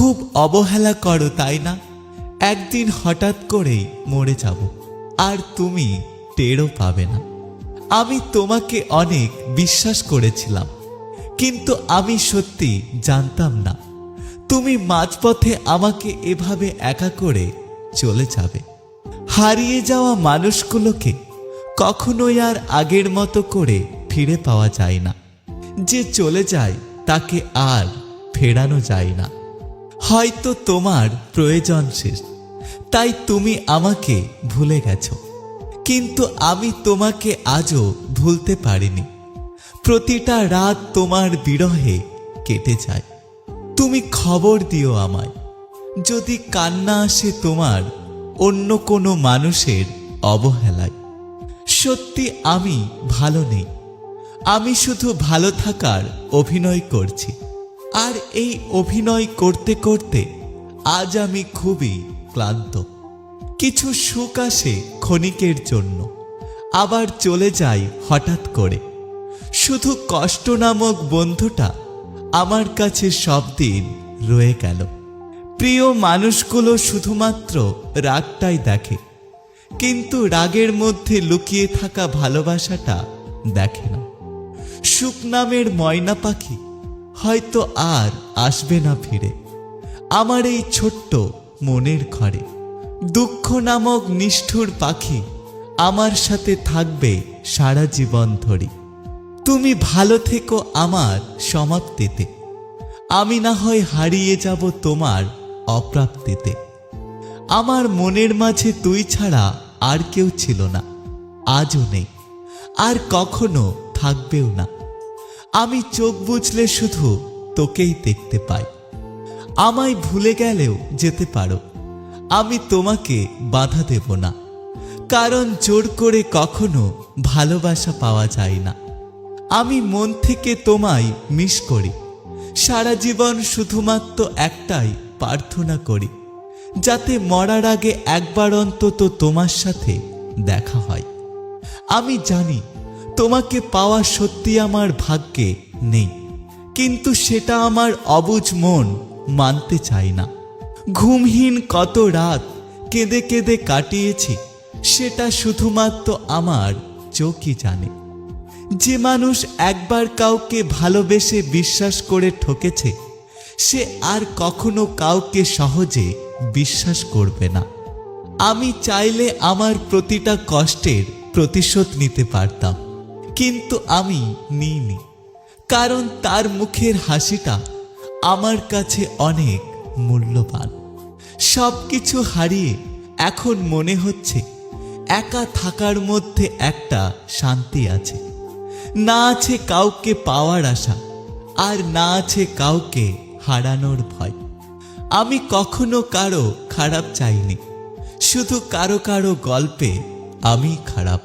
খুব অবহেলা করো, তাই না? একদিন হঠাৎ করেই মরে যাব, আর তুমি টেরও পাবে না। আমি তোমাকে অনেক বিশ্বাস করেছিলাম, কিন্তু আমি সত্যি জানতাম না। তুমি মাঝপথে আমাকে এভাবে একা করে চলে যাবে। হারিয়ে যাওয়া মানুষগুলোকে কখনোই আর আগের মতো করে ফিরে পাওয়া যায় না। যে চলে যায়, তাকে আর ফেরানো যায় না। হয়তো তোমার প্রয়োজন শেষ। তাই তুমি আমাকে ভুলে গেছো। কিন্তু আমি তোমাকে আজও ভুলতে পারিনি। প্রতিটা রাত তোমার বিরহে কেটে যায়। তুমি খবর দিও আমায়। যদি কান্না আসে তোমার, অন্য কোনো মানুষের অবহেলায়। সত্যি আমি ভালো নেই। আমি শুধু ভালো থাকার অভিনয় করছি। আর এই অভিনয় করতে করতে আজ আমি খুবই ক্লান্ত। কিছু সুখ আসে ক্ষণিকের জন্য। আবার চলে যাই হঠাৎ করে। শুধু কষ্ট নামক বন্ধুটা আমার কাছে সব দিন রয়ে গেল। প্রিয় মানুষগুলো শুধুমাত্র রাগটাই দেখে। কিন্তু রাগের মধ্যে লুকিয়ে থাকা ভালোবাসাটা দেখে না। সুখ নামের ময়না পাখি হয়তো আর আসবে না ফিরে। আমার এই ছোট্ট মনের ঘরে। দুঃখ নামক নিষ্ঠুর পাখি আমার সাথে থাকবে সারা জীবন ধরি। তুমি ভালো থেকো আমার সমাপ্তিতে। আমি না হয় হারিয়ে যাব তোমার অপ্রাপ্তিতে। আমার মনের মাঝে তুই ছাড়া আর কেউ ছিল না। আজও নেই। আর কখনো থাকবেও না। আমি চোখ বুঝলে শুধু তোকেই দেখতে পাই। আমায় ভুলে গেলেও যেতে পারো। আমি তোমাকে বাধা দেব না। কারণ জোর করে কখনো ভালোবাসা পাওয়া যায় না। আমি মন থেকে তোমায় মিস করি। সারা জীবন শুধুমাত্র একটাই প্রার্থনা করি। যাতে মরার আগে একবার অন্তত তোমার সাথে দেখা হয়। আমি জানি তোমাকে পাওয়া সত্যি আমার ভাগ্যে নেই। কিন্তু সেটা আমার অবুঝ মন মানতে চায় না। ঘুমহীন কত রাত কেঁদে কেঁদে কাটিয়েছি, সেটা শুধুমাত্র আমার চোখই জানে। যে মানুষ একবার কাউকে ভালোবেসে বিশ্বাস করে ঠকেছে, সে আর কখনো কাউকে সহজে বিশ্বাস করবে না। আমি চাইলে আমার প্রতিটা কষ্টের প্রতিশোধ নিতে পারতাম। কিন্তু আমি নিইনি, কারণ তার মুখের হাসিটা আমার কাছে অনেক মূল্যবান। সব কিছু হারিয়ে এখন মনে হচ্ছে একা থাকার মধ্যে একটা শান্তি আছে। না আছে কাউকে পাওয়ার আশা, আর না আছে কাউকে হারানোর ভয়। আমি কখনো কারও খারাপ চাইনি, শুধু কারও কারও গল্পে আমি খারাপ।